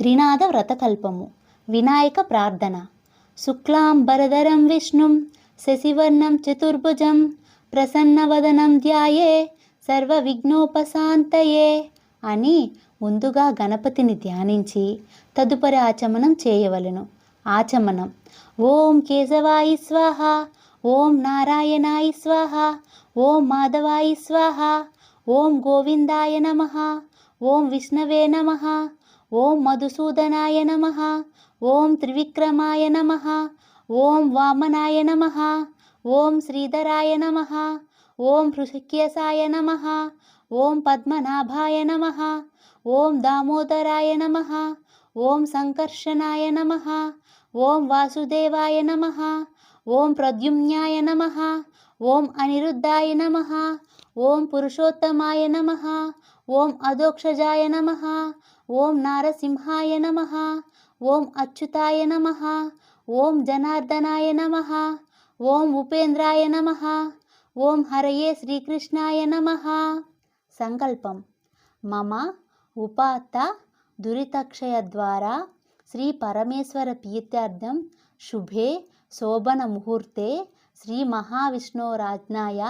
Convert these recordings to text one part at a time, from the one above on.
త్రినాద వ్రతకల్పము. వినాయక ప్రార్థన. శుక్లాంబరధరం విష్ణుం శశివర్ణం చతుర్భుజం ప్రసన్నవదనం ధ్యాయే సర్వ విఘ్నోపశాంతయే అని ముందుగా గణపతిని ధ్యానించి తదుపరి ఆచమనం చేయవలెను. ఆచమనం. ఓం కేశవాయి స్వాహ ఓం నారాయణాయి స్వాహ ఓం మాధవాయి స్వాహ ఓం గోవిందాయ నమ ఓం విష్ణవే నమ ॐ मधुसूदनाय नमः ॐ त्रिविक्रमाय नमः ॐ वामनाय नमः ॐ श्रीधराय नमः ॐ हृषिक्यसाय नमः ॐ पद्मनाभाय नमः ॐ दामोदराय नमः ॐ सङ्कर्षणाय नमः ॐ वासुदेवाय नमः ॐ प्रद्युम्नाय नमः ॐ अनिरुद्धाय नमः ॐ ॐ पुरुषोत्तमाय नमः ॐ अदोक्षजाय नमः ఓం నారసింహాయ నమ. ఓం అచ్యుతాయ నమ. ఓం జనార్దనాయ నమ. ఓం ఉపేంద్రాయ నమ. ఓం హరయే శ్రీకృష్ణాయ నమ. సంకల్పం. మమ ఉపాత్త దురితక్షయ ద్వారా శ్రీ పరమేశ్వర ప్రీత్యార్థం శుభే శోభన ముహూర్తే శ్రీ మహావిష్ణోరాజ్ఞాయ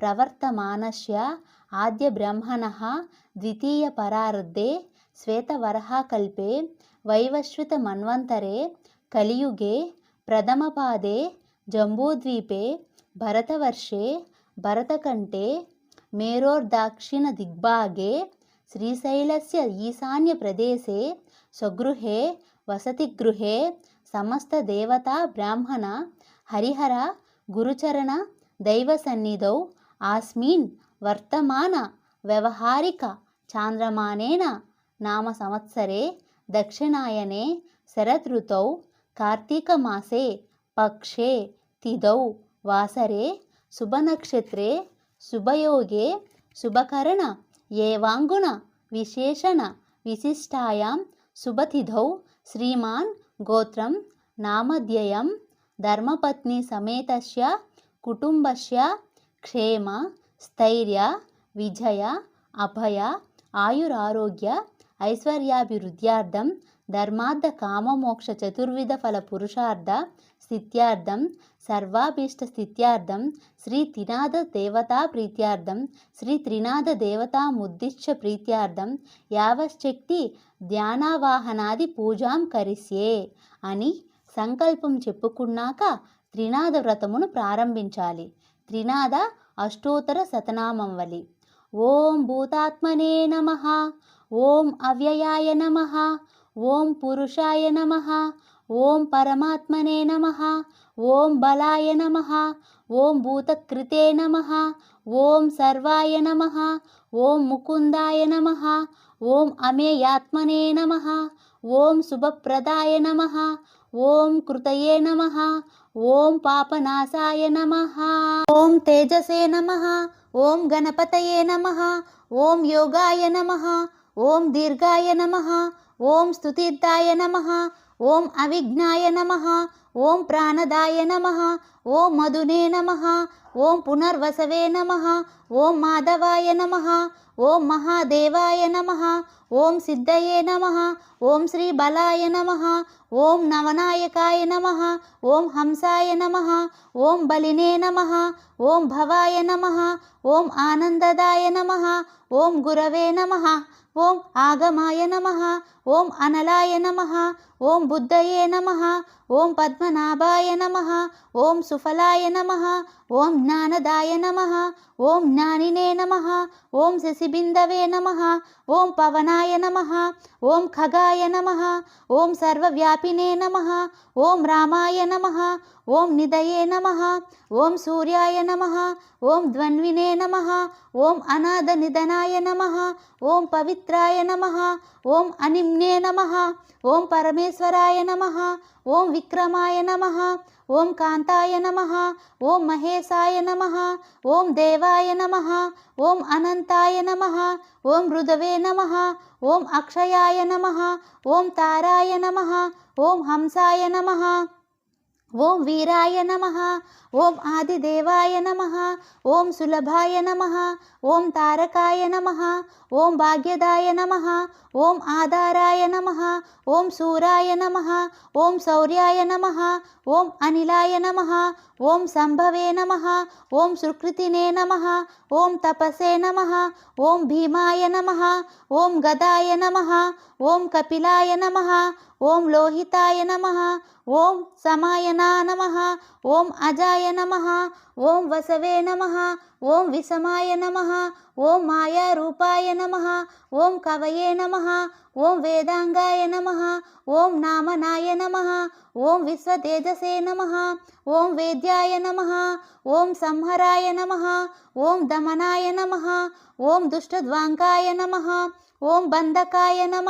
ప్రవర్తమానస్య ఆద్య బ్రహ్మణ ద్వితీయ పరార్ధే శ్వేతవరహాకల్పే వైవస్వత మన్వంతరే కలియుగే ప్రథమపాదే జంబూద్వీపే భరతవర్షే భరతకంఠే మేరోర్దాక్షిణ దిగ్భాగే శ్రీశైలస్య ఈశాన్యప్రదేశే స్వగృహే వసతిగృహే సమస్తదేవతా బ్రాహ్మణ హరిహర గురుచరణ దైవసన్నిధౌ ఆస్మిన్ వర్తమాన వ్యవహారిక చాంద్రమానేన నామ సంవత్సరే దక్షిణాయనే శరదృతౌ కార్తీకమాసే పక్షే తిథౌ వాసరే శుభనక్షత్రే శుభయోగే శుభకరణ ఏవాంగుణ విశేషణ విశిష్టాయాం శుభతిథౌ శ్రీమాన్ గోత్రం నామధ్యయం ధర్మపత్ని సమేతస్య కుటుంబస్య క్షేమ స్థైర్య విజయ అభయ ఆయురారోగ్య ఐశ్వర్యాభివృద్ధ్యార్థం ధర్మార్థ కామమోక్ష చతుర్విధ ఫల పురుషార్థ స్థిత్యార్థం సర్వాభీష్ట స్థిత్యార్థం శ్రీ త్రినాథ దేవతా ప్రీత్యార్థం శ్రీ త్రినాథ దేవతా ముద్దిశ్చ ప్రీత్యార్థం యావశక్తి ధ్యానావాహనాది పూజాం కరిస్యే అని సంకల్పం చెప్పుకున్నాక త్రినాద వ్రతమును ప్రారంభించాలి. త్రినాద అష్టోత్తర శతనామం వలి ఓం భూతాత్మనే నమ. ఓం అవ్యయాయ నమ ఓం పురుషాయ నమ ఓం పరమాత్మనే నమ ఓం బలాయ నమ ఓం భూతకృతే నమ ఓం సర్వాయ నమ ఓం ముకుందాయ నమ ఓం అమేయాత్మనే నమ ఓం శుభప్రదాయ నమ ఓం కృతయే నమ ఓం పాపనాశాయ నమ ఓం తేజసే నమ ఓం గణపతయే నమ ఓం యోగాయ నమ ఓం దీర్ఘాయ నమ ఓం స్తుతిర్థాయ నమ ఓం అవిఘ్నాయ నమ ఓం ప్రాణదాయ నమ ఓం మధునే నమ ఓం పునర్వసవే నమ ఓం మాధవాయ నమ ఓం మహాదేవాయ నమ ఓం సిద్ధయే నమ ఓం శ్రీ బలాయ నమ ఓం నవనాయకాయ నమ ఓం హంసాయ నమ ఓం బలినే నమ ఓం భవాయ నమ ఓం ఆనందదాయ నమ ఓం గురవే నమ ఓం ఆగమాయ నమ ఓం అనలాయ నమ ఓం బుద్ధయే నమ ఓం పద్మనాభాయ నమ ఓం సుఫలాయ నమ ఓం జ్ఞానదాయ నమ ఓం జ్ఞానినే నమ ఓం శశిబిందవే నమ ఓం పవనాయ నమ ఓం ఖగాయ నమ ఓం సర్వవ్యాపినే నమ ఓం రామాయ నమ ఓం నిదయే నమ ఓం సూర్యాయ నమ ఓం ద్వన్వినే నమ ఓం అనాథ నిధనాయ నమ ఓం పవిత్రాయ నమ ఓం అనిమ్నే నమ ఓం పరమే विघ्नेश्वराय नमः ॐ विक्रमाय नमः ॐ कान्ताय नमः ॐ महेशाय नमः ॐ देवाय नमः ॐ अनन्ताय नमः ॐ मृदवे नमः ॐ अक्षयाय नमः ॐ ताराय नमः ॐ हंसाय नमः। ఓం వీరాయ నమ ఓం ఆదిదేవాయ నమ ఓం సులభాయ నమ ఓం తారకాయ నమ ఓం భాగ్యదాయ నమ ఓం ఆధారాయ నమ ఓం సూరాయ నమ ఓం శౌర్యాయ నమ ఓం అనిలాయ నమ ఓం సంభవే నమ ఓం సుకృతినే నమ ఓం తపసే నమ ఓం భీమాయ నమ ఓం గదాయ నమ ఓం కపిలాయ నమ ఓం లోహితాయ నమ ఓం సమాయనా నమ ఓం అజాయ నమ ఓం వసవే నమ ఓం విషమాయ నమ ఓం మాయారూపాయ నమ ఓం కవయే నమ ఓం వేదాంగాయ నమ ఓం నామనాయ నమ ఓం విశ్వతేజసే నమ ఓం వేద్యాయ నమ ఓం సంహరాయ నమ ఓం దమనాయ నమ ఓం దుష్టద్వాంకాయ నమ ఓం బంధకాయ నమ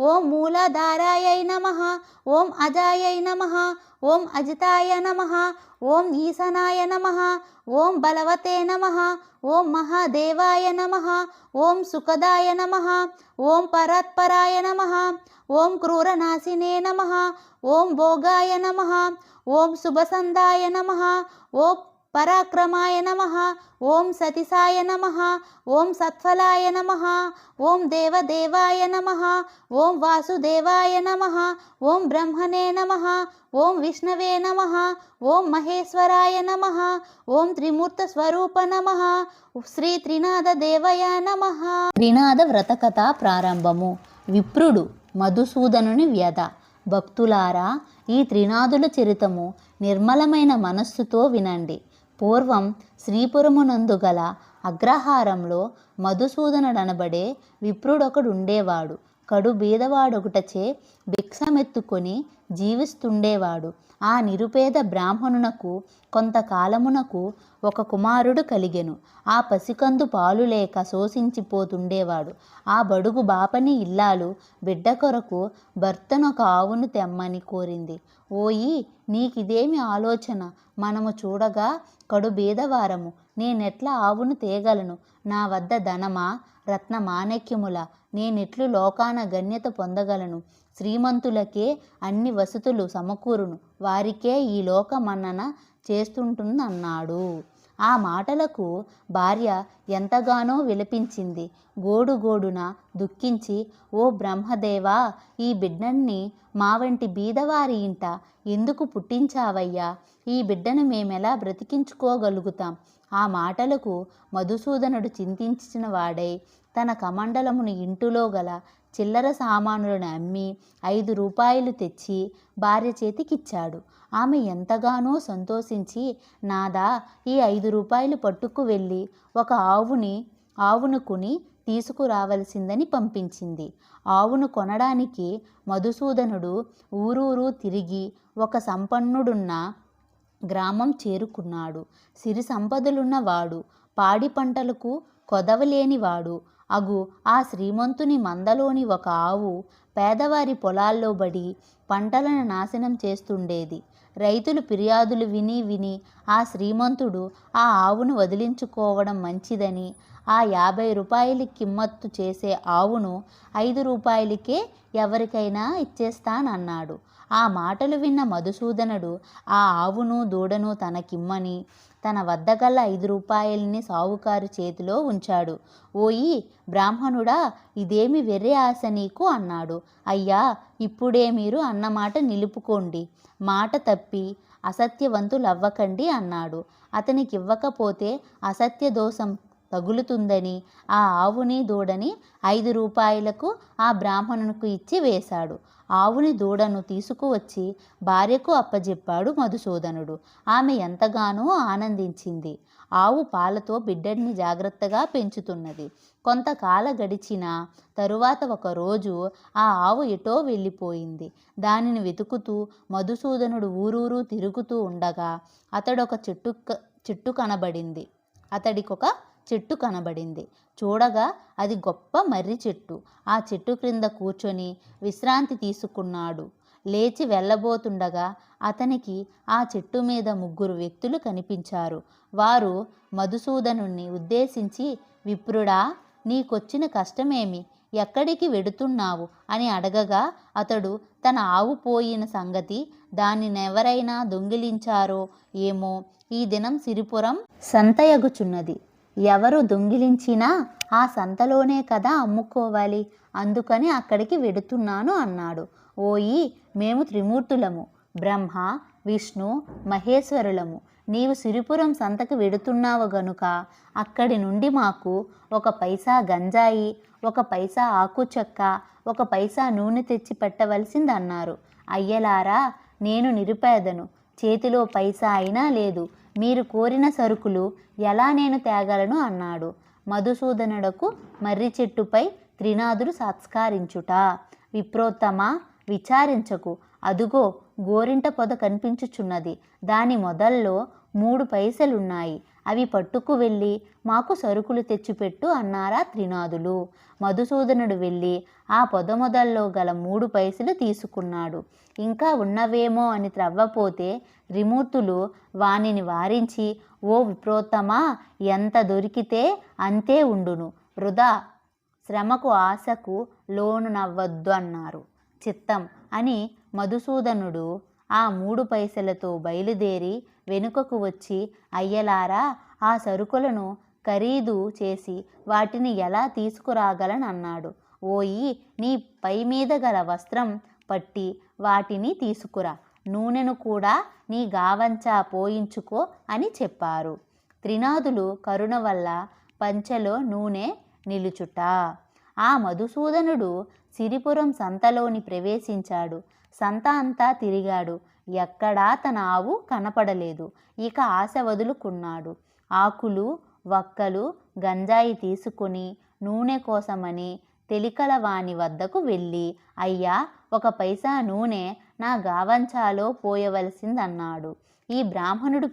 ఓం మూలాధారాయై నమ ఓం అజాయై నమ ఓం అజితాయ నమ ఓం ఈశనాయ నమ ఓం బలవతే నమ ఓం మహాదేవాయ నమ ఓం సుఖదాయ నమ ఓం పరాత్పరాయ నమ ఓం క్రూరనాశినే నమ ఓం భోగాయ నమ ఓం శుభసందాయ నమ ఓం పరాక్రమాయ నమ ఓం సతిసాయ నమ ఓం సత్ఫలాయ నమ ఓం దేవదేవాయ నమ ఓం వాసుదేవాయ నమ ఓం బ్రహ్మణే నమ ఓం విష్ణవే నమ ఓం మహేశ్వరాయ నమ ఓం త్రిమూర్త స్వరూప నమ శ్రీ త్రినాథ దేవయ నమ. త్రినాథ వ్రతకథ ప్రారంభము. విప్రుడు మధుసూదనుని వ్యధ. భక్తులారా ఈ త్రినాథుల చరితము నిర్మలమైన మనస్సుతో వినండి. పూర్వం శ్రీపురమునందు గల అగ్రహారంలో మధుసూదనుడనబడే విప్రుడొకడుండేవాడు. కడు బీదవాడొకటచే భిక్షమెత్తుకొని జీవిస్తుండేవాడు. ఆ నిరుపేద బ్రాహ్మణునకు కొంతకాలమునకు ఒక కుమారుడు కలిగెను. ఆ పసికందు పాలు లేక శోషించిపోతుండేవాడు. ఆ బడుగు బాపని ఇల్లాలు బిడ్డ కొరకు భర్తనొక ఆవును తెమ్మని కోరింది. ఓయి నీకిదేమి ఆలోచన? మనము చూడగా కడు బీదవారము నేనెట్లా ఆవును తేగలను? నా వద్ద ధనమా రత్న మాణిక్యముల నేనెట్లు లోకాన గణ్యత పొందగలను? శ్రీమంతులకే అన్ని వసతులు సమకూరును. వారికే ఈ లోకమన్నన చేస్తుంటుందన్నాడు ఆ మాటలకు భార్య ఎంతగానో విలపించింది. గోడుగోడున దుఃఖించి ఓ బ్రహ్మదేవా ఈ బిడ్డన్ని మా వంటి బీదవారి ఇంట ఎందుకు పుట్టించావయ్యా? ఈ బిడ్డను మేమెలా బ్రతికించుకోగలుగుతాం? ఆ మాటలకు మధుసూదనుడు చింతించిన వాడై తన కమండలమును ఇంటిలో గల చిల్లర సామానులను అమ్మి ఐదు రూపాయలు తెచ్చి భార్య చేతికిచ్చాడు. ఆమె ఎంతగానో సంతోషించి నాదా ఈ ఐదు రూపాయలు పట్టుకు వెళ్ళి ఒక ఆవుని ఆవును కొని తీసుకురావలసిందని పంపించింది. ఆవును కొనడానికి మధుసూదనుడు ఊరూరు తిరిగి ఒక సంపన్నుడున్న గ్రామం చేరుకున్నాడు. సిరి సంపదలున్నవాడు పాడి పంటలకు కొదవలేనివాడు అగు ఆ శ్రీమంతుని మందలోని ఒక ఆవు పేదవారి పొలాల్లో బడి పంటలను నాశనం చేస్తుండేది. రైతులు ఫిర్యాదులు విని విని ఆ శ్రీమంతుడు ఆ ఆవును వదిలించుకోవడం మంచిదని ఆ యాభై రూపాయలు కిమ్మత్తు చేసే ఆవును ఐదు రూపాయలకే ఎవరికైనా ఇచ్చేస్తానన్నాడు. ఆ మాటలు విన్న మధుసూదనుడు ఆ ఆవును దూడను తనకిమ్మని తన వద్ద గల ఐదు రూపాయల్ని సావుకారు చేతిలో ఉంచాడు. ఓయి బ్రాహ్మణుడా ఇదేమి వెర్రి ఆశ నీకు? అన్నాడు. అయ్యా ఇప్పుడే మీరు అన్నమాట నిలుపుకోండి. మాట తప్పి అసత్యవంతులవ్వకండి అన్నాడు. అతనికి ఇవ్వకపోతే అసత్య దోషం తగులుతుందని ఆ ఆవుని దూడని ఐదు రూపాయలకు ఆ బ్రాహ్మణునికి ఇచ్చి వేశాడు. ఆవుని దూడను తీసుకువచ్చి భార్యకు అప్పజెప్పాడు మధుసూదనుడు. ఆమె ఎంతగానో ఆనందించింది. ఆవు పాలతో బిడ్డని జాగ్రత్తగా పెంచుతున్నది. కొంతకాల గడిచిన తరువాత ఒకరోజు ఆ ఆవు ఎటో వెళ్ళిపోయింది. దానిని వెతుకుతూ మధుసూదనుడు ఊరూరు తిరుగుతూ ఉండగా అతడొక చెట్టు చెట్టు కనబడింది. అతడికొక చెట్టు కనబడింది. చూడగా అది గొప్ప మర్రి చెట్టు. ఆ చెట్టు క్రింద కూర్చొని విశ్రాంతి తీసుకున్నాడు. లేచి వెళ్ళబోతుండగా అతనికి ఆ చెట్టు మీద ముగ్గురు వ్యక్తులు కనిపించారు. వారు మధుసూదనుణ్ణి ఉద్దేశించి విప్రుడా నీకొచ్చిన కష్టమేమి? ఎక్కడికి వెడుతున్నావు? అని అడగగా అతడు తన ఆవు పోయిన సంగతి దానినెవరైనా దొంగిలించారో ఏమో ఈ దినం సిరిపురం సంతయగుచున్నది. ఎవరు దొంగిలించినా ఆ సంతలోనే కదా అమ్ముకోవాలి. అందుకని అక్కడికి వెడుతున్నాను అన్నాడు. ఓయి మేము త్రిమూర్తులము. బ్రహ్మ విష్ణు మహేశ్వరులము. నీవు సిరిపురం సంతకు వెడుతున్నావు గనుక అక్కడి నుండి మాకు ఒక పైసా గంజాయి ఒక పైసా ఆకుచక్క ఒక పైసా నూనె తెచ్చి పెట్టవలసిందన్నారు. అయ్యలారా నేను నిరుపేదను. చేతిలో పైసా అయినా లేదు. మీరు కోరిన సరుకులు ఎలా నేను తేగలను అన్నాడు. మధుసూదనుడకు మర్రి చెట్టుపై త్రినాథుడు సత్కారించుట విప్రోత్తమ విచారించకు. అదుగో గోరింట పొద కనిపించుచున్నది. దాని మొదల్లో మూడు పైసలున్నాయి. అవి పట్టుకు వెళ్ళి మాకు సరుకులు తెచ్చిపెట్టు అన్నారా త్రినాథులు మధుసూదనుడు వెళ్ళి ఆ పొద మొదల్లో గల మూడు పైసలు తీసుకున్నాడు. ఇంకా ఉన్నవేమో అని త్రవ్వపోతే రిమూర్తులు వానిని వారించి ఓ విప్రోత్తమా ఎంత దొరికితే అంతే ఉండును. వృధా శ్రమకు ఆశకు లోను నవ్వద్దు అన్నారు. చిత్తం అని మధుసూదనుడు ఆ మూడు పైసలతో బయలుదేరి వెనుకకు వచ్చి అయ్యలారా ఆ సరుకులను ఖరీదు చేసి వాటిని ఎలా తీసుకురాగలనన్నాడు. ఓయి నీ పై మీద గల వస్త్రం పట్టి వాటిని తీసుకురా. నూనెను కూడా నీ గావంచా పోయించుకో అని చెప్పారు. త్రినాథులు కరుణ వల్ల పంచెలో నూనె నిలుచుట. ఆ మధుసూదనుడు సిరిపురం సంతలోని ప్రవేశించాడు. సంత అంతా తిరిగాడు. ఎక్కడా తన ఆవు కనపడలేదు. ఇక ఆశ వదులుకున్నాడు. ఆకులు వక్కలు గంజాయి తీసుకుని నూనె కోసమని తెలికల వాని వద్దకు వెళ్ళి అయ్యా ఒక పైసా నూనె నా గావంచాలో పోయవలసిందన్నాడు. ఈ బ్రాహ్మణుడు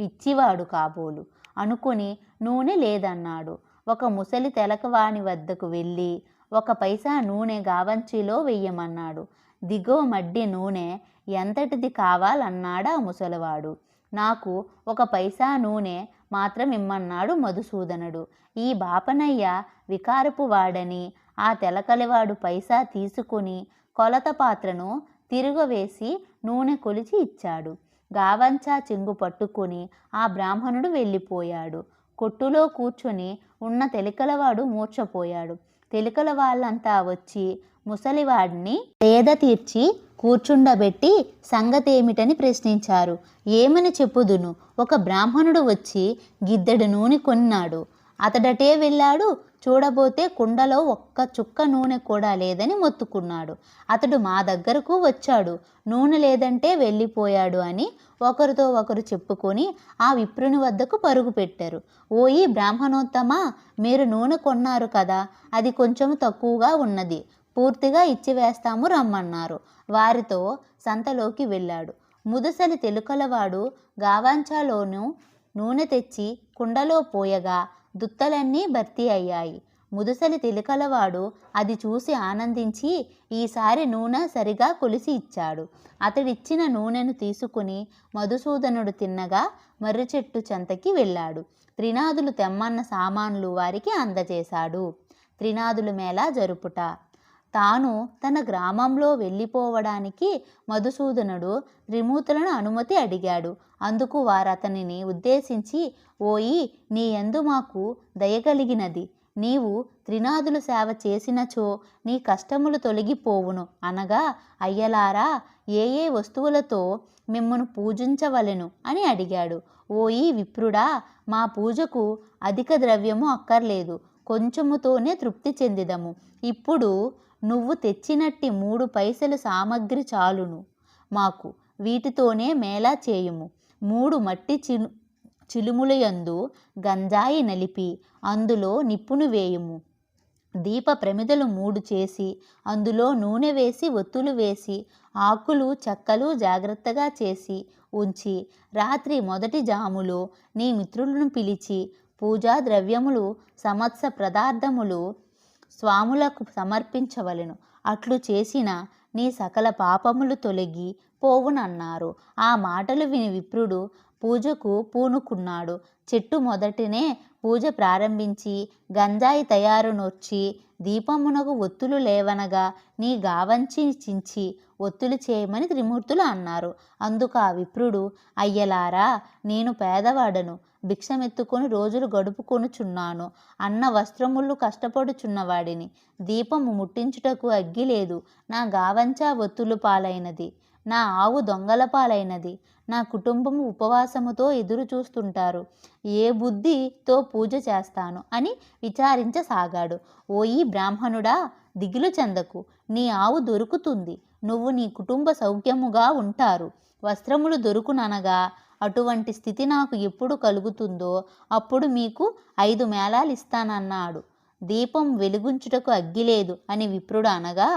పిచ్చివాడు కాబోలు. అనుకుని నూనె లేదన్నాడు. ఒక ముసలి తెలకవాని వద్దకు వెళ్ళి ఒక పైసా నూనె గావంచిలో వెయ్యమన్నాడు. దిగో మడ్డి నూనె ఎంతటిది కావాలన్నాడా ముసలివాడు. నాకు ఒక పైసా నూనె మాత్రం ఇమ్మన్నాడు మధుసూదనుడు. ఈ బాపనయ్య వికారపు వాడని ఆ తెలకలివాడు పైసా తీసుకుని కొలత పాత్రను తిరగవేసి నూనె కొలిచి ఇచ్చాడు. గావంచా చెంగు పట్టుకొని ఆ బ్రాహ్మణుడు వెళ్ళిపోయాడు. కొట్టులో కూర్చొని ఉన్న తెలికలవాడు మూర్చపోయాడు తెలికల వాళ్ళంతా వచ్చి ముసలివాడిని పేద తీర్చి కూర్చుండబెట్టి సంగతేమిటని ప్రశ్నించారు. ఏమని చెప్పుదును? ఒక బ్రాహ్మణుడు వచ్చి గిద్దెడు నూనె కొన్నాడు. అతడటే వెళ్ళాడు. చూడబోతే కుండలో ఒక్క చుక్క నూనె కూడా లేదని మొత్తుకున్నాడు. అతడు మా దగ్గరకు వచ్చాడు. నూనె లేదంటే వెళ్ళిపోయాడు అని ఒకరితో ఒకరు చెప్పుకొని ఆ విప్రుని వద్దకు పరుగు పెట్టారు. ఓయి బ్రాహ్మణోత్తమా మీరు నూనె కొన్నారు కదా అది కొంచెం తక్కువగా ఉన్నది. పూర్తిగా ఇచ్చివేస్తాము రమ్మన్నారు. వారితో సంతలోకి వెళ్ళాడు. ముదుసలి తెలుకలవాడు గావాంచాలోను నూనె తెచ్చి కుండలో పోయగా దుత్తలన్నీ భర్తీ అయ్యాయి. ముదుసలి తెలుకలవాడు అది చూసి ఆనందించి ఈసారి నూనె సరిగా కొలిసి ఇచ్చాడు. అతడిచ్చిన నూనెను తీసుకుని మధుసూదనుడు తిన్నగా మర్రి చెట్టు చెంతకి వెళ్ళాడు. త్రినాదులు తెమ్మన్న సామాన్లు వారికి అందజేశాడు. త్రినాదులు మేళా జరుపుట తాను తన గ్రామంలో వెళ్ళిపోవడానికి మధుసూదనుడు త్రిమూర్తులను అనుమతి అడిగాడు. అందుకు వారు అతనిని ఉద్దేశించి ఓయి నీ యందు మాకు దయగలిగినది నీవు త్రినాదులు సేవ చేసినచో నీ కష్టములు తొలగిపోవును. అనగా అయ్యలారా ఏ ఏ వస్తువులతో మిమ్మను పూజించవలెను అని అడిగాడు. ఓయి విప్రుడా మా పూజకు అధిక ద్రవ్యము అక్కర్లేదు. కొంచెముతోనే తృప్తి చెందిదము. ఇప్పుడు నువ్వు తెచ్చినట్టి మూడు పైసలు సామగ్రి చాలును. మాకు వీటితోనే మేళా చేయుము. మూడు మట్టి చిను చిలుములయందు గంజాయి నలిపి అందులో నిప్పును వేయుము. దీప ప్రమిదలు మూడు చేసి అందులో నూనె వేసి ఒత్తులు వేసి ఆకులు చెక్కలు జాగ్రత్తగా చేసి ఉంచి రాత్రి మొదటి జాములో నీ మిత్రులను పిలిచి పూజా ద్రవ్యములు సమత్స పదార్థములు స్వాములకు సమర్పించవలెను. అట్లు చేసిన నీ సకల పాపములు తొలగి పోవునన్నారు. ఆ మాటలు విని విప్రుడు పూజకు పూనుకున్నాడు. చెట్టు మొదటినే పూజ ప్రారంభించి గంజాయి తయారు నొర్చి దీపమునకు ఒత్తులు లేవనగా నీ గావంచి చించి ఒత్తులు చేయమని త్రిమూర్తులు అన్నారు. అందుకు ఆ విప్రుడు అయ్యలారా నేను పేదవాడను. భిక్షమెత్తుకొని రోజులు గడుపుకొనుచున్నాను. అన్న వస్త్రములు కష్టపడుచున్నవాడిని. దీపము ముట్టించుటకు అగ్గి లేదు. నా గావంచా ఒత్తులు పాలైనది. నా ఆవు దొంగల పాలైనది. నా కుటుంబము ఉపవాసముతో ఎదురు చూస్తుంటారు. ఏ బుద్ధితో పూజ చేస్తాను అని విచారించసాగాడు. ఓయి బ్రాహ్మణుడా దిగులు చెందకు. నీ ఆవు దొరుకుతుంది. నువ్వు నీ కుటుంబ సౌఖ్యముగా ఉంటారు. వస్త్రములు దొరుకుననగా అటువంటి స్థితి నాకు ఎప్పుడు కలుగుతుందో అప్పుడు మీకు ఐదు మేళాలు ఇస్తానన్నాడు. దీపం వెలుగుంచుటకు అగ్గి లేదు అని విప్రుడు అనగా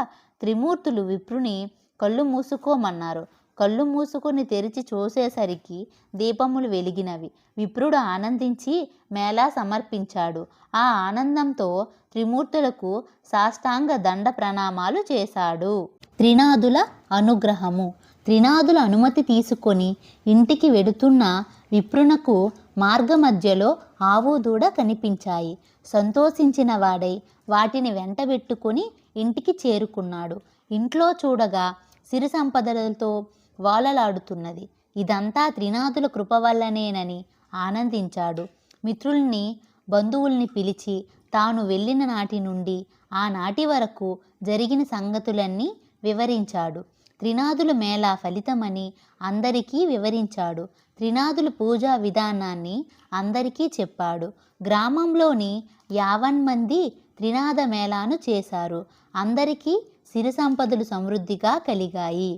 త్రిమూర్తులు విప్రుని కళ్ళు మూసుకోమన్నారు. కళ్ళు మూసుకొని తెరిచి చూసేసరికి దీపములు వెలిగినవి. విప్రుడు ఆనందించి మేళా సమర్పించాడు. ఆ ఆనందంతో త్రిమూర్తులకు సాష్టాంగ దండ ప్రణామాలు చేశాడు. త్రినాదుల అనుగ్రహము. త్రినాదుల అనుమతి తీసుకొని ఇంటికి వెడుతున్న విప్రునకు మార్గమధ్యలో ఆవు దూడ కనిపించాయి. సంతోషించిన వాడై వాటిని వెంటబెట్టుకొని ఇంటికి చేరుకున్నాడు. ఇంట్లో చూడగా సిరి సంపదలతో వాలలాడుతున్నది. ఇదంతా త్రినాథుల కృప వల్లనేనని ఆనందించాడు. మిత్రుల్ని బంధువుల్ని పిలిచి తాను వెళ్ళిన నాటి నుండి ఆనాటి వరకు జరిగిన సంగతులన్నీ వివరించాడు. త్రినాదుల మేళ ఫలితమని అందరికీ వివరించాడు. త్రినాదుల పూజా విధానాన్ని అందరికీ చెప్పాడు. గ్రామంలోని యావన్ మంది త్రినాద మేళాను చేశారు. అందరికీ సిరి సంపదలు సమృద్ధిగా కలిగాయి.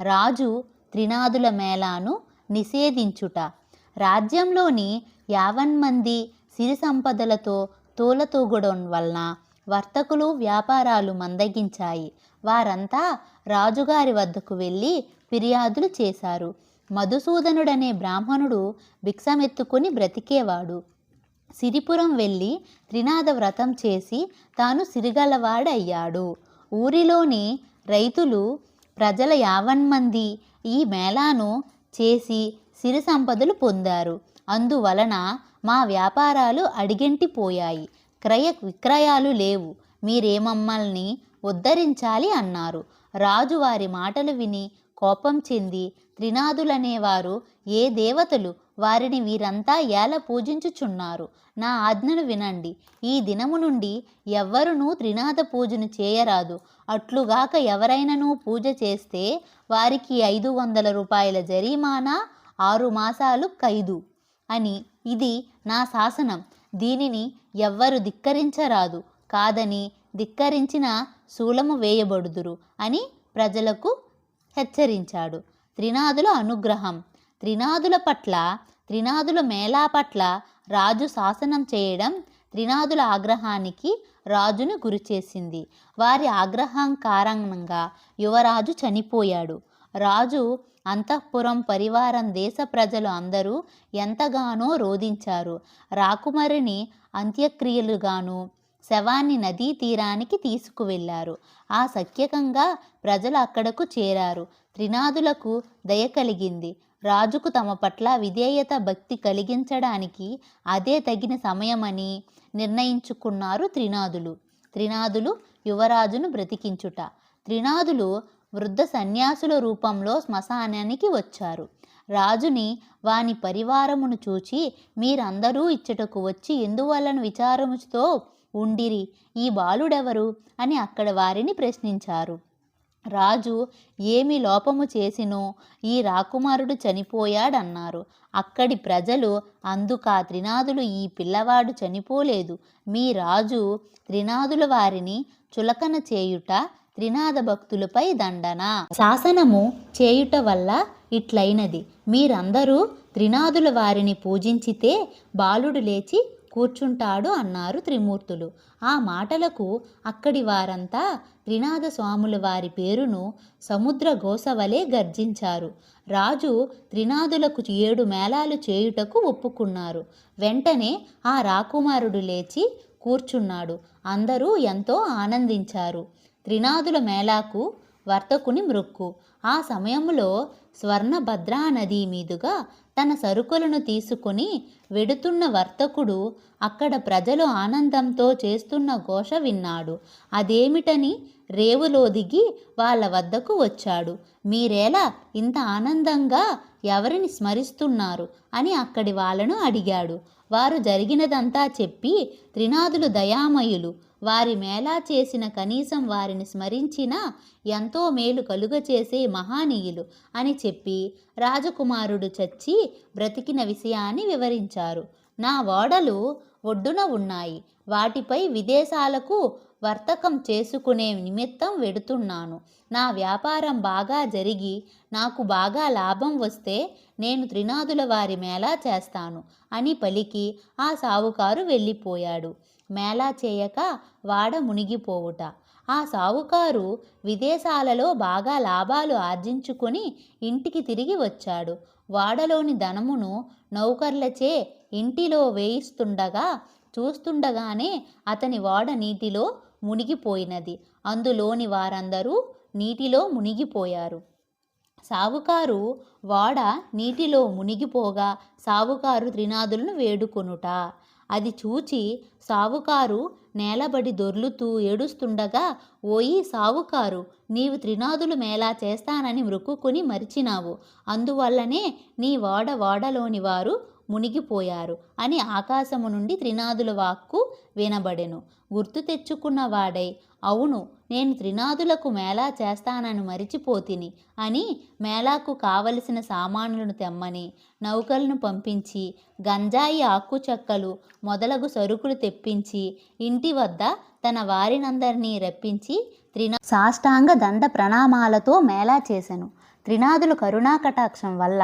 రాజు త్రినాదుల మేళాను నిషేధించుట. రాజ్యంలోని యావన్ మంది సిరి సంపదలతో తోలతూగడం వలన వర్తకులు వ్యాపారాలు మందగించాయి. వారంతా రాజుగారి వద్దకు వెళ్ళి ఫిర్యాదులు చేశారు. మధుసూదనుడనే బ్రాహ్మణుడు భిక్షమెత్తుకుని బ్రతికేవాడు. సిరిపురం వెళ్ళి త్రినాద వ్రతం చేసి తాను సిరిగలవాడయ్యాడు. ఊరిలోని రైతులు ప్రజల యావన్మంది ఈ మేళాను చేసి సిరి సంపదలు పొందారు. అందువలన మా వ్యాపారాలు అడిగంటిపోయాయి. క్రయ విక్రయాలు లేవు. మీరేమమ్మల్ని ఉద్ధరించాలి అన్నారు. రాజు వారి మాటలు విని కోపం చెంది త్రినాదులనేవారు ఏ దేవతలు? వారిని వీరంతా ఏల పూజించుచున్నారు? నా ఆజ్ఞను వినండి. ఈ దినము నుండి ఎవ్వరునూ త్రినాథ పూజను చేయరాదు. అట్లుగాక ఎవరైనను పూజ చేస్తే వారికి ఐదు వందల రూపాయల జరిమానా ఆరు మాసాలు ఖైదు అని. ఇది నా శాసనం. దీనిని ఎవ్వరు ధిక్కరించరాదు. కాదని ధిక్కరించిన శూలము వేయబడుదురు అని ప్రజలకు హెచ్చరించాడు. త్రినాదుల అనుగ్రహం. త్రినాదుల పట్ల త్రినాదుల మేళా పట్ల రాజు శాసనం చేయడం త్రినాదుల ఆగ్రహానికి రాజును గురిచేసింది వారి ఆగ్రహం కారణంగా యువరాజు చనిపోయాడు. రాజు అంతఃపురం పరివారం దేశ ప్రజలు అందరూ ఎంతగానో రోధించారు. రాకుమారిని అంత్యక్రియలుగాను శవాన్ని నదీ తీరానికి తీసుకువెళ్ళారు. ఆ సఖ్యకంగా ప్రజలు అక్కడకు చేరారు. త్రినాదులకు దయ కలిగింది. రాజుకు తమ పట్ల విధేయత భక్తి కలిగించడానికి అదే తగిన సమయమని నిర్ణయించుకున్నారు త్రినాదులు త్రినాదులు యువరాజును బ్రతికించుట. త్రినాదులు వృద్ధ సన్యాసుల రూపంలో శ్మశానానికి వచ్చారు. రాజుని వాని పరివారమును చూచి మీరందరూ ఇచ్చటకు వచ్చి ఎందువలన విచారముతో ఉండిరి? ఈ బాలుడెవరు? అని అక్కడ వారిని ప్రశ్నించారు. రాజు ఏమి లోపము చేసినో ఈ రాకుమారుడు చనిపోయాడన్నారు. అక్కడి ప్రజలు అందుక త్రినాదులు ఈ పిల్లవాడు చనిపోలేదు. మీ రాజు త్రినాదుల వారిని చులకన చేయుట త్రినాద భక్తులపై దండన. శాసనము చేయుట వల్ల ఇట్లైనది. మీరందరూ త్రినాదుల వారిని పూజించితే బాలుడు లేచి కూర్చుంటాడు అన్నారు త్రిమూర్తులు. ఆ మాటలకు అక్కడి వారంతా త్రినాద స్వాముల వారి పేరును సముద్ర గోసవలే గర్జించారు. రాజు త్రినాదులకు ఏడు మేళాలు చేయుటకు ఒప్పుకున్నారు. వెంటనే ఆ రాకుమారుడు లేచి కూర్చున్నాడు. అందరూ ఎంతో ఆనందించారు. త్రినాదుల మేళాకు వర్తకుని మృక్కు. ఆ సమయంలో స్వర్ణభద్రా నది మీదుగా తన సరుకులను తీసుకుని వెడుతున్న వర్తకుడు అక్కడ ప్రజలు ఆనందంతో చేస్తున్న ఘోష విన్నాడు. అదేమిటని రేవులో దిగి వాళ్ళ వద్దకు వచ్చాడు. మీరేలా ఇంత ఆనందంగా ఎవరిని స్మరిస్తున్నారు అని అక్కడి వాళ్ళను అడిగాడు. వారు జరిగినదంతా చెప్పి త్రినాదులు దయామయులు వారి మేళా చేసిన కనీసం వారిని స్మరించినా ఎంతో మేలు కలుగచేసే మహానీయులు అని చెప్పి రాజకుమారుడు చచ్చి బ్రతికిన విషయాన్ని వివరించారు. నా ఓడలు ఒడ్డున ఉన్నాయి. వాటిపై విదేశాలకు వర్తకం చేసుకునే నిమిత్తం వెడుతున్నాను. నా వ్యాపారం బాగా జరిగి నాకు బాగా లాభం వస్తే నేను త్రినాదుల వారి మేళా చేస్తాను అని పలికి ఆ సావుకారు వెళ్ళిపోయాడు. మేళా చేయక వాడ మునిగిపోవుట. ఆ సావుకారు విదేశాలలో బాగా లాభాలు ఆర్జించుకొని ఇంటికి తిరిగి వచ్చాడు. వాడలోని ధనమును నౌకర్లచే ఇంటిలో వేయిస్తుండగా చూస్తుండగానే అతని వాడ నీటిలో మునిగిపోయినది. అందులోని వారందరూ నీటిలో మునిగిపోయారు. సావుకారు వాడ నీటిలో మునిగిపోగా సావుకారు త్రినాదులను వేడుకొనుట. అది చూచి సావుకారు నేలబడి దొర్లుతూ ఏడుస్తుండగా ఓయి సావుకారు నీవు త్రినాదులు మేళా చేస్తానని మృక్కుకొని మరిచినావు. అందువల్లనే నీ వాడ వాడలోని వారు మునిగిపోయారు అని ఆకాశము నుండి త్రినాదుల వాక్కు వినబడెను. గుర్తు తెచ్చుకున్నవాడై అవును నేను త్రినాదులకు మేళా చేస్తానని మరిచిపోతిని అని మేళాకు కావలసిన సామానులను తెమ్మని నౌకలను పంపించి గంజాయి ఆకు చెక్కలు మొదలగు సరుకులు తెప్పించి ఇంటి వద్ద తన వారినందరినీ రప్పించి త్రినా సాష్టాంగ దండ ప్రణామాలతో మేళా చేశాను త్రినాదుల కరుణాకటాక్షం వల్ల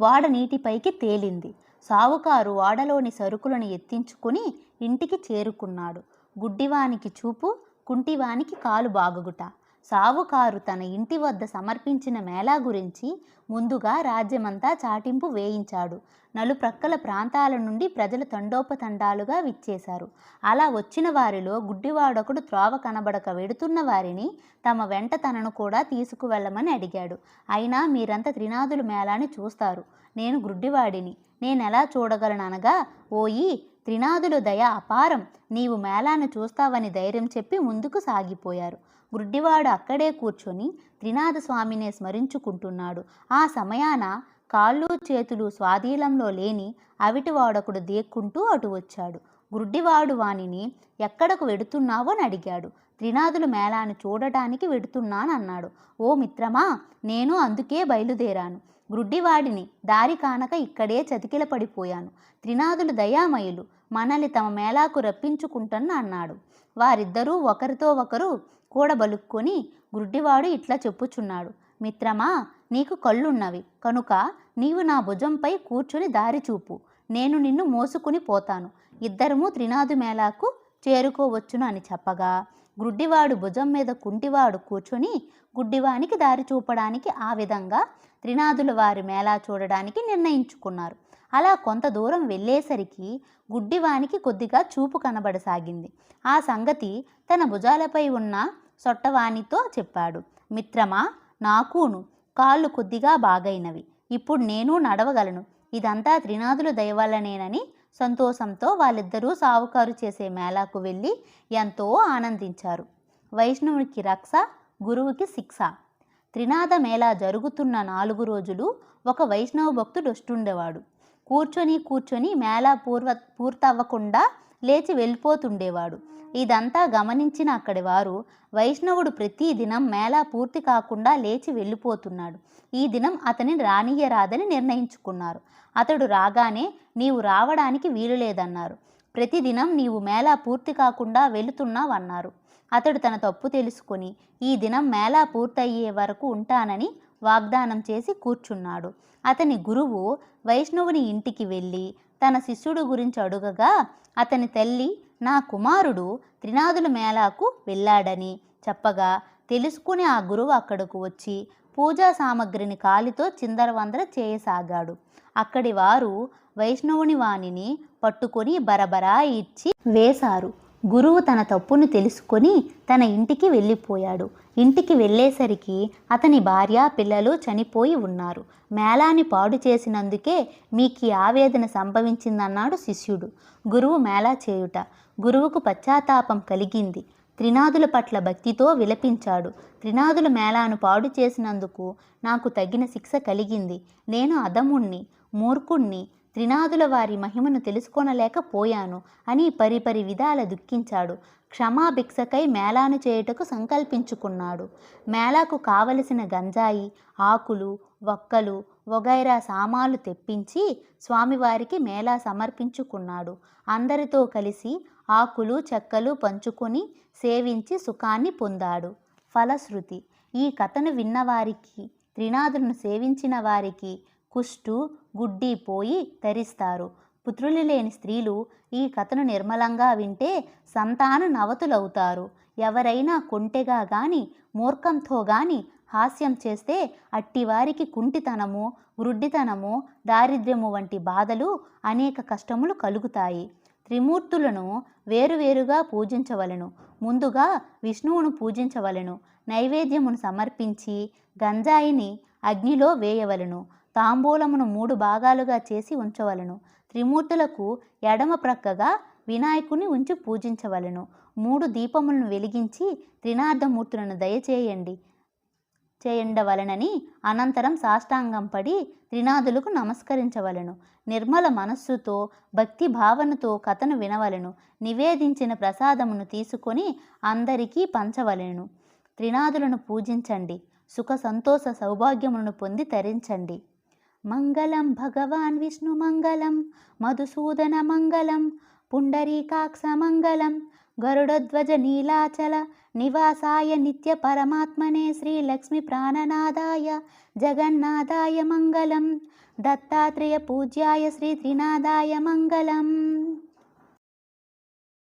వాడ నీటిపైకి తేలింది. సావుకారు వాడలోని సరుకులను ఎత్తించుకుని ఇంటికి చేరుకున్నాడు. గుడ్డివానికి చూపు కుంటివానికి కాలు బాగుగుట. సావుకారు తన ఇంటి వద్ద సమర్పించిన మేళా గురించి ముందుగా రాజ్యమంతా చాటింపు వేయించాడు. నలుప్రక్కల ప్రాంతాల నుండి ప్రజలు తండోపతండాలుగా విచ్చేశారు. అలా వచ్చిన వారిలో గుడ్డివాడొకడు త్రోవ కనబడక వెడుతున్న వారిని తమ వెంట తనను కూడా తీసుకువెళ్ళమని అడిగాడు. అయినా మీరంతా త్రినాదుల మేళాని చూస్తారు. నేను గుడ్డివాడిని. నేనెలా చూడగలను అనగా ఓయి త్రినాథులు దయ అపారం. నీవు మేళాను చూస్తావని ధైర్యం చెప్పి ముందుకు సాగిపోయారు. గుడ్డివాడు అక్కడే కూర్చొని త్రినాథ స్వామినే స్మరించుకుంటున్నాడు. ఆ సమయాన కాళ్ళు చేతులు స్వాధీనంలో లేని అవిటివాడొకడు దేక్కుంటూ అటు వచ్చాడు గుడ్డివాడు వానిని ఎక్కడకు వెడుతున్నావో అని అడిగాడు. త్రినాథులు మేళాను చూడటానికి వెడుతున్నానన్నాడు. ఓ మిత్రమా నేను అందుకే బయలుదేరాను. గ్రుడ్డివాడిని దారి కానక ఇక్కడే చతికిల పడిపోయాను త్రినాథులు దయామయులు మనల్ని తమ మేళాకు రప్పించుకుంటున్న అన్నాడు. వారిద్దరూ ఒకరితో ఒకరు కూడబలుక్కొని గుడ్డివాడు ఇట్లా చెప్పుచున్నాడు. మిత్రమా నీకు కళ్ళున్నవి కనుక నీవు నా భుజంపై కూర్చుని దారి చూపు. నేను నిన్ను మోసుకుని పోతాను. ఇద్దరము త్రినాథు మేళాకు చేరుకోవచ్చును అని చెప్పగా గుడ్డివాడు భుజం మీద కుంటివాడు కూర్చొని గుడ్డివానికి దారి చూపడానికి ఆ విధంగా త్రినాథులు వారి మేళా చూడడానికి నిర్ణయించుకున్నారు. అలా కొంత దూరం వెళ్ళేసరికి గుడ్డివానికి కొద్దిగా చూపు కనబడసాగింది. ఆ సంగతి తన భుజాలపై ఉన్న సొట్టవానితో చెప్పాడు. మిత్రమా నాకును. కాళ్ళు కొద్దిగా బాగైనవి. ఇప్పుడు నేను నడవగలను. ఇదంతా త్రినాథుల దయవల్లనేనని సంతోషంతో వాళ్ళిద్దరూ సావుకారు చేసే మేళాకు వెళ్ళి ఎంతో ఆనందించారు. వైష్ణవునికి రక్ష గురువుకి శిక్ష. త్రినాథ మేళా జరుగుతున్న నాలుగు రోజులు ఒక వైష్ణవ భక్తుడు వస్తుండేవాడు. కూర్చొని కూర్చొని మేళా పూర్వ పూర్తవ్వకుండా లేచి వెళ్ళిపోతుండేవాడు. ఇదంతా గమనించిన అక్కడి వారు వైష్ణవుడు ప్రతి దినం మేళా పూర్తి కాకుండా లేచి వెళ్ళిపోతున్నాడు. ఈ దినం అతని రానియరాదని నిర్ణయించుకున్నారు. అతడు రాగానే నీవు రావడానికి వీలు లేదన్నారు. ప్రతిదినం నీవు మేళా పూర్తి కాకుండా వెళుతున్నావన్నారు అతడు తన తప్పు తెలుసుకుని ఈ దినం మేళా పూర్తయ్యే వరకు ఉంటానని వాగ్దానం చేసి కూర్చున్నాడు. అతని గురువు వైష్ణవుని ఇంటికి వెళ్ళి తన శిష్యుడు గురించి అడుగగా అతని తల్లి నా కుమారుడు త్రినాదుల మేళాకు వెళ్ళాడని చెప్పగా తెలుసుకుని ఆ గురువు అక్కడకు వచ్చి పూజా సామగ్రిని కాలితో చిందరవందర చేయసాగాడు. అక్కడి వారు వైష్ణవుని వాణిని పట్టుకొని బరబరా ఇచ్చి వేశారు. గురువు తన తప్పును తెలుసుకొని తన ఇంటికి వెళ్ళిపోయాడు. ఇంటికి వెళ్ళేసరికి అతని భార్య పిల్లలు చనిపోయి ఉన్నారు. మేళాని పాడు చేసినందుకే మీకు ఆవేదన సంభవించిందన్నాడు శిష్యుడు. గురువు మేళా చేయుట. గురువుకు పశ్చాత్తాపం కలిగింది. త్రినాదుల పట్ల భక్తితో విలపించాడు. త్రినాదుల మేళాను పాడు చేసినందుకు నాకు తగిన శిక్ష కలిగింది. నేను అదముణ్ణి మూర్ఖుణ్ణి త్రినాదుల వారి మహిమను తెలుసుకొనలేకపోయాను అని పరిపరి విధాల దుఃఖించాడు. క్షమాభిక్షకై మేళాను చేయుటకు సంకల్పించుకున్నాడు. మేళాకు కావలసిన గంజాయి ఆకులు వక్కలు వగైరా సామాన్లు తెప్పించి స్వామివారికి మేళా సమర్పించుకున్నాడు. అందరితో కలిసి ఆకులు చెక్కలు పంచుకొని సేవించి సుఖాన్ని పొందాడు. ఫలశ్రుతి ఈ కథను విన్నవారికి త్రినాథులను సేవించిన వారికి కుష్టు గుడ్డి పోయి ధరిస్తారు పుత్రులు లేని స్త్రీలు ఈ కథను నిర్మలంగా వింటే సంతాన నవతులవుతారు. ఎవరైనా కొంటెగా గాని మూర్ఖంతో గాని హాస్యం చేస్తే అట్టివారికి కుంటితనము వృడ్డితనము దారిద్ర్యము వంటి బాధలు అనేక కష్టములు కలుగుతాయి. త్రిమూర్తులను వేరువేరుగా పూజించవలెను. ముందుగా విష్ణువును పూజించవలెను. నైవేద్యమును సమర్పించి గంజాయిని అగ్నిలో వేయవలెను. తాంబూలమును మూడు భాగాలుగా చేసి ఉంచవలెను. త్రిమూర్తులకు ఎడమ ప్రక్కగా వినాయకుని ఉంచి పూజించవలెను. మూడు దీపములను వెలిగించి త్రినార్థమూర్తులను దయచేయండి. చేయండవలనని అనంతరం సాష్టాంగం పడి త్రినాథులకు నమస్కరించవలెను. నిర్మల మనస్సుతో భక్తి భావనతో కథను వినవలెను. నివేదించిన ప్రసాదమును తీసుకొని అందరికీ పంచవలెను. త్రినాథులను పూజించండి. సుఖ సంతోష సౌభాగ్యములను పొంది తరించండి. మంగళం భగవాన్ విష్ణు మంగళం మధుసూదన మంగళం పుండరీకాక్ష మంగళం గరుడధ్వజ నీలాచల నివాసాయ నిత్య పరమాత్మనే శ్రీ లక్ష్మి ప్రాణనాదాయ జగన్నాథాయ మంగళం దత్తాత్రేయ పూజ్యాయ శ్రీ త్రినాదాయ మంగళం.